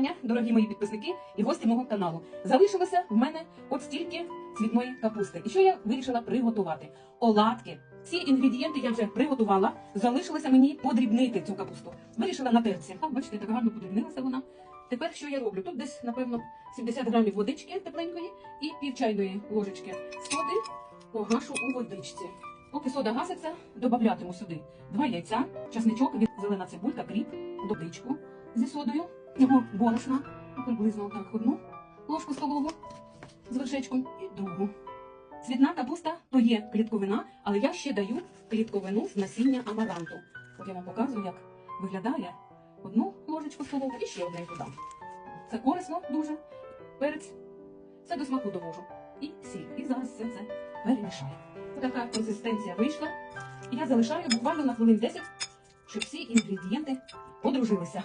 вітання, дорогі мої підписники і гості мого каналу. Залишилося в мене от стільки цвітної капусти. І що я вирішила приготувати? Оладки. Ці інгредієнти я вже приготувала. Залишилося мені подрібнити цю капусту. Вирішила на терці. А, бачите, так гарно подрібнилася вона. Тепер що я роблю? Тут десь, напевно, 70 грамів водички тепленької і пів чайної ложечки соди погашу у водичці. Поки сода гаситься, додатиму сюди два яйця, часничок, від- зелена цибулька, кріп, водичку зі содою, його борошна, приблизно так одну ложку столову з вершечком і другу. Цвітна капуста то є клітковина, але я ще даю клітковину з насіння амаранту. От я вам показую, як виглядає одну ложечку столову і ще одненьку дам. Це корисно дуже. Перець. Все до смаку довожу. І сіль. І зараз все це перемішаю. Така консистенція вийшла. І я залишаю буквально на хвилин 10, щоб всі інгредієнти подружилися.